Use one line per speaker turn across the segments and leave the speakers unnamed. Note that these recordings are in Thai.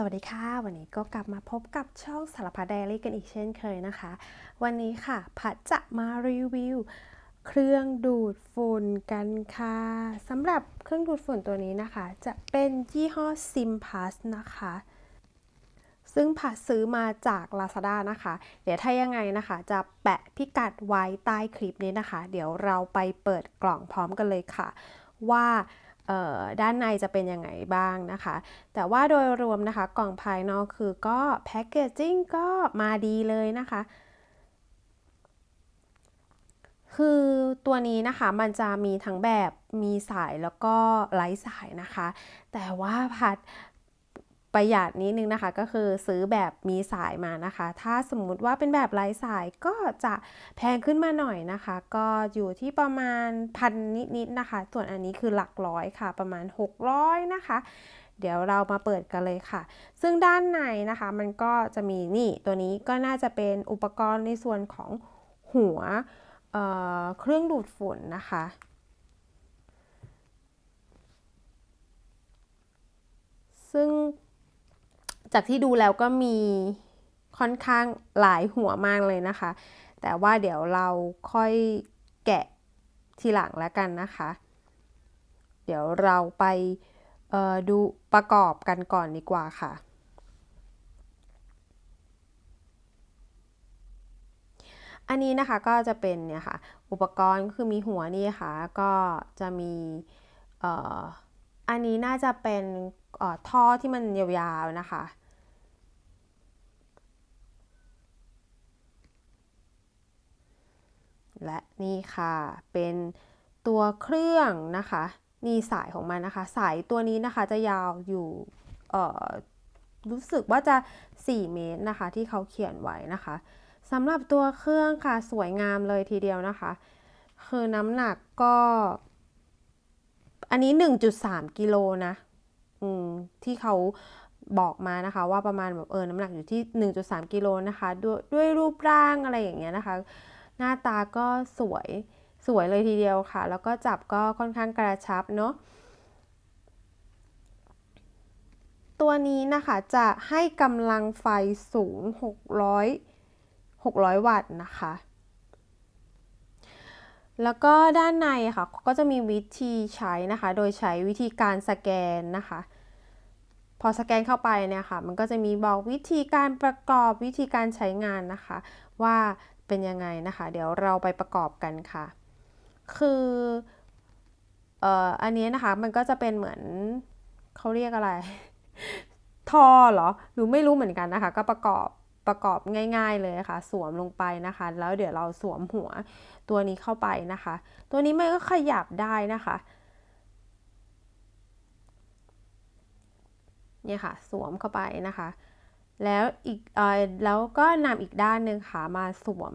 สวัสดีค่ะ วันนี้ก็กลับมาพบกับช่องสารพัดไดอารี่กันอีกเช่นเคยนะคะ วันนี้ค่ะพัดจะมารีวิว เครื่องดูดฝุ่นกันค่ะสำหรับเครื่องดูดฝุ่นตัวนี้นะคะ จะเป็นยี่ห้อ Simpas นะคะ ซึ่งผัดซื้อมาจาก Lazada นะคะ เดี๋ยวถ้ายังไงนะคะ จะแปะพิกัดไว้ใต้คลิปนี้นะคะ เดี๋ยวเราไปเปิดกล่องพร้อมกันเลยค่ะ ว่า ด้านในจะเป็นยังไงบ้างนะคะ แต่ว่าโดยรวมนะคะกล่องภายนอกคือก็แพคเกจจิ้งก็มาดีเลยนะคะ คือตัวนี้นะคะมันจะมีทั้งแบบมีสายแล้วก็ไร้สายนะคะ แต่ว่าพัด ประหยัดนิดนึงนะคะ ก็คือซื้อแบบมีสายมานะคะ ถ้าสมมุติว่าเป็นแบบไร้สายก็จะแพงขึ้นมาหน่อยนะคะ ก็อยู่ที่ประมาณพันนิดๆนะคะ ส่วนอันนี้คือหลักร้อยค่ะ ประมาณ 600 นะคะเดี๋ยวเรามาเปิดกันเลยค่ะ ซึ่งด้านในนะคะมันก็จะมีนี่ตัวนี้ก็น่าจะเป็นอุปกรณ์ในส่วนของหัวเเครื่องดูดฝุ่นนะคะ ซึ่ง จากที่ดูแล้วก็มีค่อนข้างหลายหัวมากเลยนะคะ แต่ว่าเดี๋ยวเราค่อยแกะทีหลังแล้วกันนะคะ เดี๋ยวเราไปดูประกอบกันก่อนดีกว่าค่ะ อันนี้นะคะก็จะเป็นเนี่ยค่ะ อุปกรณ์คือมีหัวนี่ค่ะ ก็จะมีอันนี้น่าจะเป็นท่อที่มันยาวๆนะคะ และนี่ค่ะ เป็นตัวเครื่องนะคะนี่สายของมันนะคะ สายตัวนี้นะคะจะยาวอยู่รู้สึกว่าจะ 4 เมตรนะคะ ที่เขาเขียนไว้นะคะสำหรับตัวเครื่องค่ะสวยงามเลยทีเดียวนะคะ คือน้ำหนักก็ อันนี้ 1.3 กิโลนะที่เขาบอกมานะคะว่าประมาณแบบเออน้ำหนักอยู่ที่ 1.3 กิโลนะคะ ด้วยด้วยรูปร่างอะไรอย่างเงี้ยนะคะ หน้าตาก็สวยสวยเลยทีเดียวค่ะ แล้วก็จับก็ค่อนข้างกระชับเนาะตัวนี้นะคะจะให้กำลังไฟสูง 600 600 วัตต์นะคะ แล้วก็ด้านในค่ะก็จะมีวิธีใช้นะคะ โดยใช้วิธีการสแกนนะคะ พอสแกนเข้าไปเนี่ยค่ะ มันก็จะมีบอกวิธีการประกอบวิธีการใช้งานนะคะ ว่า เป็นยังไงนะคะ เดี๋ยวเราไปประกอบกันค่ะ คืออันนี้นะคะมันก็จะเป็นเหมือนเขาเรียกอะไรท่อเหรอหนูไม่รู้เหมือนกันนะคะ ก็ประกอบประกอบง่าย ๆเลยค่ะ สวมลงไปนะคะ แล้วเดี๋ยวเราสวมหัวตัวนี้เข้าไปนะคะ ตัวนี้มันก็ขยับได้นะคะเนี่ยค่ะ สวมเข้าไปนะคะ แล้วอีกอแล้วก็นำอีกด้านหนึ่งค่ะมาสวม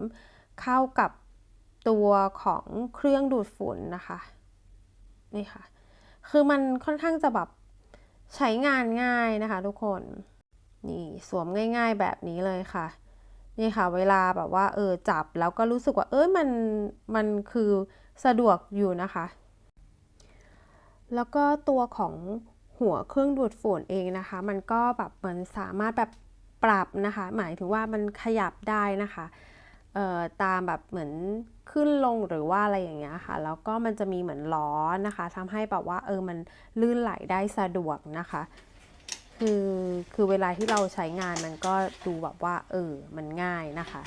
เข้ากับตัวของเครื่องดูดฝุ่นนะคะนี่ค่ะ คือมันค่อนข้างจะแบบใช้งานง่ายนะคะ ทุกคนนี่สวมง่าย ๆแบบนี้เลยค่ะนี่ค่ะ เวลาแบบว่าเออจับแล้วก็รู้สึกว่า เออมันมันคือสะดวกอยู่นะคะ แล้วก็ตัวของหัวเครื่องดูดฝุ่นเองนะคะ มันก็แบบเหมือนสามารถแบบ ปรับนะคะ หมายถึงว่ามันขยับได้นะคะตามแบบเหมือนขึ้นลงหรือว่าอะไรอย่างเงี้ยค่ะ แล้วก็มันจะมีเหมือนล้อนะคะทำให้แบบว่าเออมันลื่นไหลได้สะดวกนะคะ คือคือเวลาที่เราใช้งานมันก็ดูแบบว่าเออมันง่ายนะคะ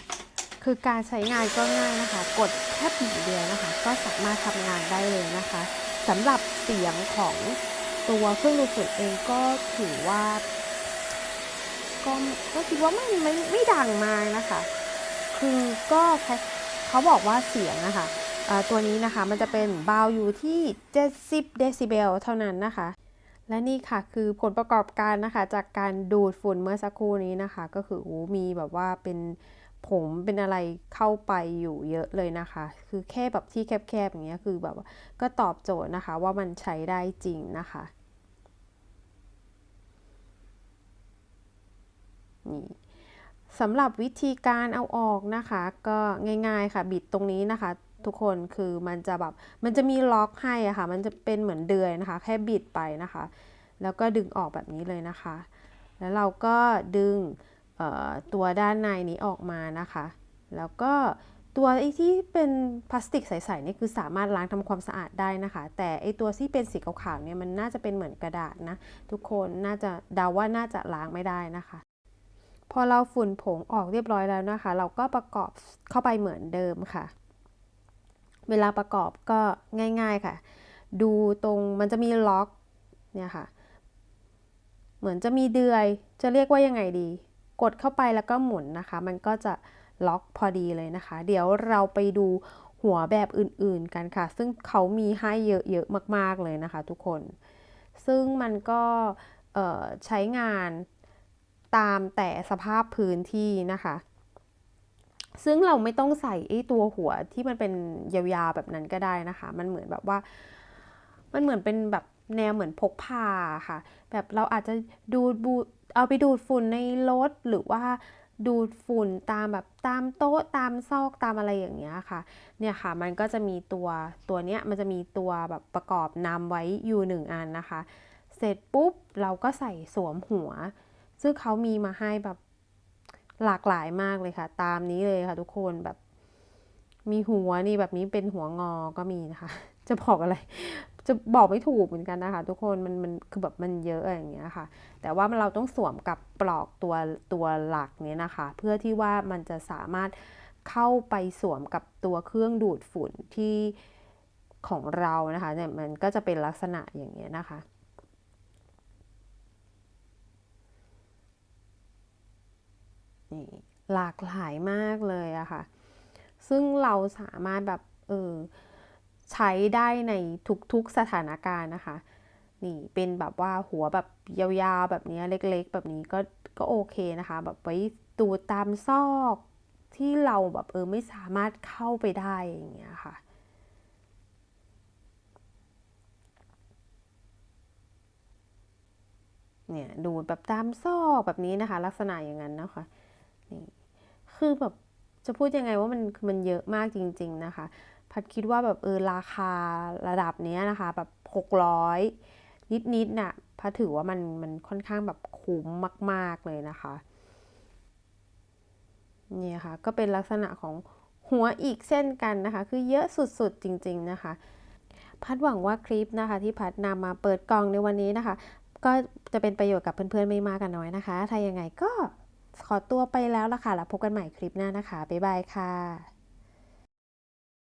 คือการใช้งานก็ง่ายนะคะ กดแค่ปุ่มเดียวนะคะ ก็สามารถทำงานได้เลยนะคะสำหรับเสียงของตัวเครื่องดูดฝุ่นเองก็ถือว่า ก็ก็คิดว่าไม่ไม่ไม่ดังมากนะคะ คือก็เขาบอกว่าเสียงนะคะตัวนี้นะคะมันจะเป็นเบาอยู่ที่ 70 เดซิเบลเท่านั้นนะคะ และนี่ค่ะคือผลประกอบการนะคะ จากการดูดฝุ่นเมื่อสักครู่นี้นะคะ ก็คือโอ้มีแบบว่าเป็นผมเป็นอะไรเข้าไปอยู่เยอะเลยนะคะ คือแค่แบบที่แคบๆอย่างเงี้ยคือแบบก็ตอบโจทย์นะคะว่ามันใช้ได้จริงนะคะ นี่สำหรับวิธีการเอาออกนะคะ ก็ง่าย ๆค่ะ บิดตรงนี้นะคะ ทุกคนคือมันจะแบบมันจะมีล็อกให้อะค่ะ มันจะเป็นเหมือนเดือยนะคะ แค่บิดไปนะคะ แล้วก็ดึงออกแบบนี้เลยนะคะ แล้วเราก็ดึงตัวด้านในนี้ออกมานะคะ แล้วก็ตัวไอ้ที่เป็นพลาสติกใสๆนี่คือสามารถล้างทำความสะอาดได้นะคะ แต่ไอ้ตัวที่เป็นสีขาวๆเนี่ยมันน่าจะเป็นเหมือนกระดาษนะ ทุกคนน่าจะเดาว่าน่าจะล้างไม่ได้นะคะ พอเราฝุ่นผงออกเรียบร้อยแล้วนะคะ เราก็ประกอบเข้าไปเหมือนเดิมค่ะ เวลาประกอบก็ง่าย ๆค่ะ ดูตรงมันจะมีล็อกเนี่ยค่ะ เหมือนจะมีเดือย จะเรียกว่ายังไงดี กดเข้าไปแล้วก็หมุนนะคะ มันก็จะล็อกพอดีเลยนะคะ เดี๋ยวเราไปดูหัวแบบอื่นๆกันค่ะ ซึ่งเขามีให้เยอะๆมาก ๆเลยนะคะ ทุกคน ซึ่งมันก็ใช้งาน ตามแต่สภาพพื้นที่นะคะ ซึ่งเราไม่ต้องใส่ไอ้ตัวหัวที่มันเป็นยาวๆแบบนั้นก็ได้นะคะ มันเหมือนแบบว่า มันเหมือนเป็นแบบแนวเหมือนพกพาค่ะ แบบเราอาจจะดูดบูเอาไปดูดฝุ่นในรถหรือว่าดูดฝุ่นตามแบบตามโต๊ะตามซอกตามอะไรอย่างเงี้ยค่ะ เนี่ยค่ะมันก็จะมีตัวตัวเนี้ยมันจะมีตัวแบบประกอบนำไว้อยู่หนึ่งอันนะคะ เสร็จปุ๊บเราก็ใส่สวมหัว ซึ่งเขามีมาให้แบบหลากหลายมากเลยค่ะ ตามนี้เลยค่ะทุกคนแบบมีหัวนี่แบบนี้เป็นหัวงอก็มีนะคะ จะบอกอะไร จะบอกไม่ถูกเหมือนกันนะคะ ทุกคนมันมันคือแบบมันเยอะอย่างเงี้ยค่ะ แต่ว่าเราต้องสวมกับปลอกตัวตัวหลักเนี้ยนะคะ เพื่อที่ว่ามันจะสามารถเข้าไปสวมกับตัวเครื่องดูดฝุ่นที่ของเรานะคะเนี่ยมันก็จะเป็นลักษณะอย่างเงี้ยนะคะ นี่หลากหลายมากเลยอะค่ะ ซึ่งเราสามารถแบบเออใช้ได้ในทุกๆสถานการณ์นะคะ นี่เป็นแบบว่าหัวแบบยาวๆแบบนี้เล็กๆ แบบนี้ก็ก็โอเคนะคะ แบบไว้ตูตามซอกที่เราแบบเออไม่สามารถเข้าไปได้อย่างเงี้ยค่ะเนี่ยดูแบบตามซอกแบบนี้นะคะ ลักษณะอย่างนั้นนะคะ คือแบบจะพูดยังไงว่ามันมันเยอะมากจริง ๆนะคะ พัดคิดว่าแบบเออราคาระดับนี้นะคะแบบ600 นิดๆน่ะพัดถือว่ามันมันค่อนข้างแบบคุ้มมาก ๆเลยนะคะนี่ค่ะก็เป็นลักษณะของหัวอีกเส้นกันนะคะ คือเยอะสุดๆจริง ๆนะคะ พัดหวังว่าคลิปนะคะ ที่พัดนำมาเปิดกล่องในวันนี้นะคะ ก็จะเป็นประโยชน์กับเพื่อนๆไม่มากกันน้อยนะคะ ถ้ายังไงก็ ขอตัวไปแล้วละค่ะ แล้วพบกันใหม่คลิปหน้านะคะ บ๊ายบายค่ะ